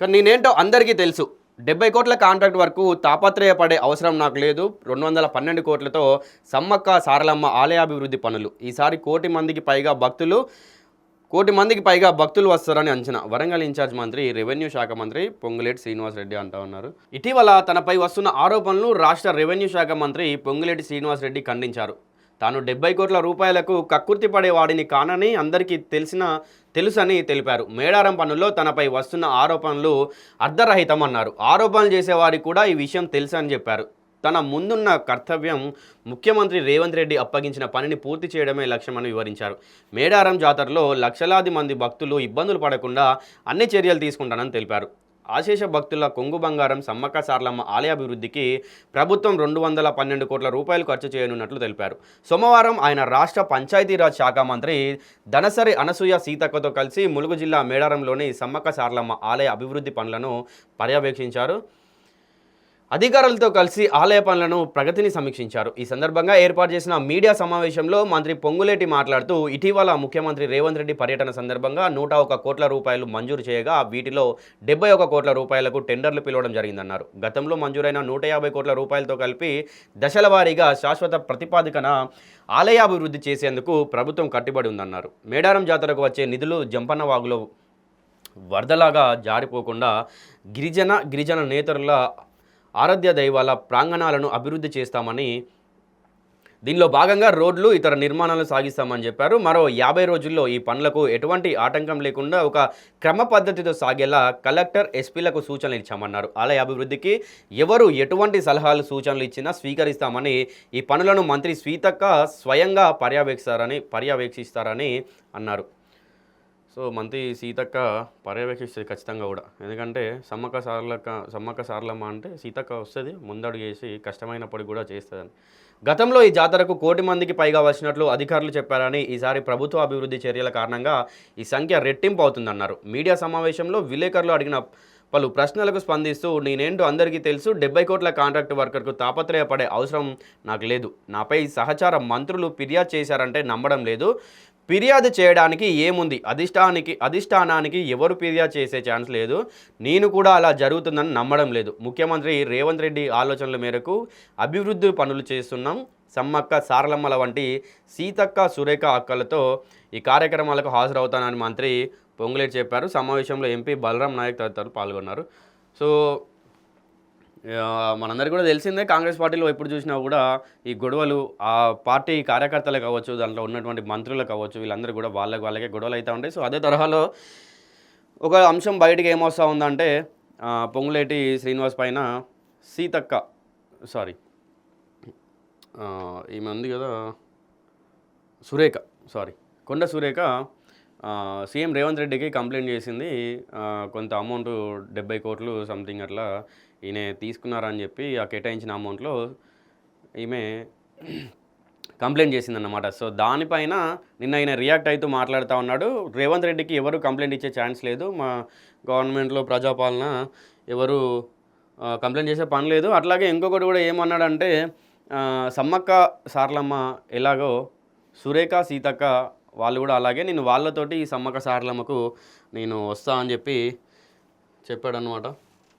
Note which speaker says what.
Speaker 1: కానీ నేనేంటో అందరికీ తెలుసు. డెబ్బై కోట్ల కాంట్రాక్ట్ వరకు తాపత్రయపడే అవసరం నాకు లేదు. రెండు వందల పన్నెండు కోట్లతో సమ్మక్క సారలమ్మ ఆలయాభివృద్ధి పనులు. ఈసారి కోటి మందికి పైగా భక్తులు కోటి మందికి పైగా భక్తులు వస్తారని అంచనా. వరంగల్ ఇన్ఛార్జ్ మంత్రి రెవెన్యూ శాఖ మంత్రి పొంగులేటి శ్రీనివాస్ రెడ్డి అంటా ఉన్నారు. ఇటీవల తనపై వస్తున్న ఆరోపణలు రాష్ట్ర రెవెన్యూ శాఖ మంత్రి పొంగులేటి శ్రీనివాస్ రెడ్డి ఖండించారు. తాను డెబ్బై కోట్ల రూపాయలకు కక్కుర్తి పడేవాడిని కానని అందరికీ తెలిసిన తెలుసని తెలిపారు. మేడారం పనుల్లో తనపై వస్తున్న ఆరోపణలు అర్ధరహితమన్నారు. ఆరోపణలు చేసేవారికి కూడా ఈ విషయం తెలుసని చెప్పారు. తన ముందున్న కర్తవ్యం ముఖ్యమంత్రి రేవంత్ రెడ్డి అప్పగించిన పనిని పూర్తి చేయడమే లక్ష్యమని వివరించారు. మేడారం జాతరలో లక్షలాది మంది భక్తులు ఇబ్బందులు పడకుండా అన్ని చర్యలు తీసుకుంటానని తెలిపారు. ఆశేష భక్తుల కొంగు బంగారం సమ్మక్క సార్లమ్మ ఆలయాభివృద్ధికి ప్రభుత్వం రెండు వందల పన్నెండు కోట్ల రూపాయలు ఖర్చు చేయనున్నట్లు తెలిపారు. సోమవారం ఆయన రాష్ట్ర పంచాయతీరాజ్ శాఖ మంత్రి ధనసరి అనసూయ సీతక్కతో కలిసి ములుగు జిల్లా మేడారంలోని సమ్మక్క సార్లమ్మ ఆలయ అభివృద్ధి పనులను పర్యవేక్షించారు. అధికారులతో కలిసి ఆలయ పనులను ప్రగతిని సమీక్షించారు. ఈ సందర్భంగా ఏర్పాటు చేసిన మీడియా సమావేశంలో మంత్రి పొంగులేటి మాట్లాడుతూ ఇటీవల ముఖ్యమంత్రి రేవంత్ రెడ్డి పర్యటన సందర్భంగా నూట ఒక కోట్ల రూపాయలు మంజూరు చేయగా వీటిలో డెబ్బై ఒక కోట్ల రూపాయలకు టెండర్లు పిలవడం జరిగిందన్నారు. గతంలో మంజూరైన నూట యాభై కోట్ల రూపాయలతో కలిపి దశల వారీగా శాశ్వత ప్రతిపాదికన ఆలయాభివృద్ధి చేసేందుకు ప్రభుత్వం కట్టుబడి ఉందన్నారు. మేడారం జాతరకు వచ్చే నిధులు జంపన్న వాగులో వరదలాగా జారిపోకుండా గిరిజన గిరిజన నేతరుల ఆరాధ్య దైవాల ప్రాంగణాలను అభివృద్ధి చేస్తామని దీనిలో భాగంగా రోడ్లు ఇతర నిర్మాణాలు సాగిస్తామని చెప్పారు. మరో యాభై రోజుల్లో ఈ పనులకు ఎటువంటి ఆటంకం లేకుండా ఒక క్రమ పద్ధతితో సాగేలా కలెక్టర్ ఎస్పీలకు సూచనలు ఇచ్చామన్నారు. ఆలయ అభివృద్ధికి ఎవరు ఎటువంటి సలహాలు సూచనలు ఇచ్చినా స్వీకరిస్తామని ఈ పనులను మంత్రి స్వీతక్క స్వయంగా పర్యవేక్షిస్తారని పర్యవేక్షిస్తారని అన్నారు. సో మంత్రి సీతక్క పర్యవేక్షిస్తుంది ఖచ్చితంగా కూడా. ఎందుకంటే సమ్మక్క సార్లక్క సమ్మక్క సార్లమ్మ అంటే సీతక్క వస్తుంది ముందడుగు చేసి కష్టమైనప్పటికి కూడా చేస్తుందని. గతంలో ఈ జాతరకు కోటి మందికి పైగా వచ్చినట్లు అధికారులు చెప్పారని ఈసారి ప్రభుత్వ అభివృద్ధి చర్యల కారణంగా ఈ సంఖ్య రెట్టింపు అవుతుందన్నారు. మీడియా సమావేశంలో విలేకరులు అడిగిన పలు ప్రశ్నలకు స్పందిస్తూ నేనేంటో అందరికీ తెలుసు డెబ్బై కోట్ల కాంట్రాక్ట్ వర్కర్కు తాపత్రయపడే అవసరం నాకు లేదు. నాపై సహచార మంత్రులు ఫిర్యాదు చేశారంటే నమ్మడం లేదు. ఫిర్యాదు చేయడానికి ఏముంది? అధిష్టానికి అధిష్టానానికి ఎవరు ఫిర్యాదు చేసే ఛాన్స్ లేదు. నేను కూడా అలా జరుగుతుందని నమ్మడం లేదు. ముఖ్యమంత్రి రేవంత్ రెడ్డి ఆలోచనల మేరకు అభివృద్ధి పనులు చేస్తున్నాం. సమ్మక్క సారలమ్మల వంటి సీతక్క సురేఖ అక్కలతో ఈ కార్యక్రమాలకు హాజరవుతానని మంత్రి పొంగులేటి చెప్పారు. సమావేశంలో ఎంపీ బలరాం నాయక్ తదితరులు పాల్గొన్నారు. సో మనందరికీ కూడా తెలిసిందే కాంగ్రెస్ పార్టీలో ఎప్పుడు చూసినా కూడా ఈ గొడవలు ఆ పార్టీ కార్యకర్తలు కావచ్చు దాంట్లో ఉన్నటువంటి మంత్రులు కావచ్చు వీళ్ళందరూ కూడా వాళ్ళకి వాళ్ళకే గొడవలు అవుతూ ఉంటాయి. సో అదే తరహాలో ఒక అంశం బయటికి ఏమొస్తూ ఉందంటే పొంగులేటి శ్రీనివాస్ పైన సీతక్క సారీ ఈమె ఉంది కదా సురేఖ సారీ కొండ సురేఖ సీఎం రేవంత్ రెడ్డికి కంప్లైంట్ చేసింది కొంత అమౌంట్ డెబ్బై కోట్లు సంథింగ్ అట్లా ఈయన తీసుకున్నారని చెప్పి ఆ కేటాయించిన అమౌంట్లో ఈమె కంప్లైంట్ చేసిందన్నమాట. సో దానిపైన నిన్న ఆయన రియాక్ట్ అవుతూ మాట్లాడుతూ ఉన్నాడు. రేవంత్ రెడ్డికి ఎవరు కంప్లైంట్ ఇచ్చే ఛాన్స్ లేదు. మా గవర్నమెంట్లో ప్రజాపాలన ఎవరు కంప్లైంట్ చేసే పని లేదు. అట్లాగే ఇంకొకటి కూడా ఏమన్నాడంటే సమ్మక్క సార్లమ్మ ఎలాగో సురేఖ సీతక్క వాళ్ళు కూడా అలాగే నేను వాళ్ళతోటి ఈ సమ్మక్క సారలమ్మకు నేను వస్తా అని చెప్పి చెప్పాడనమాట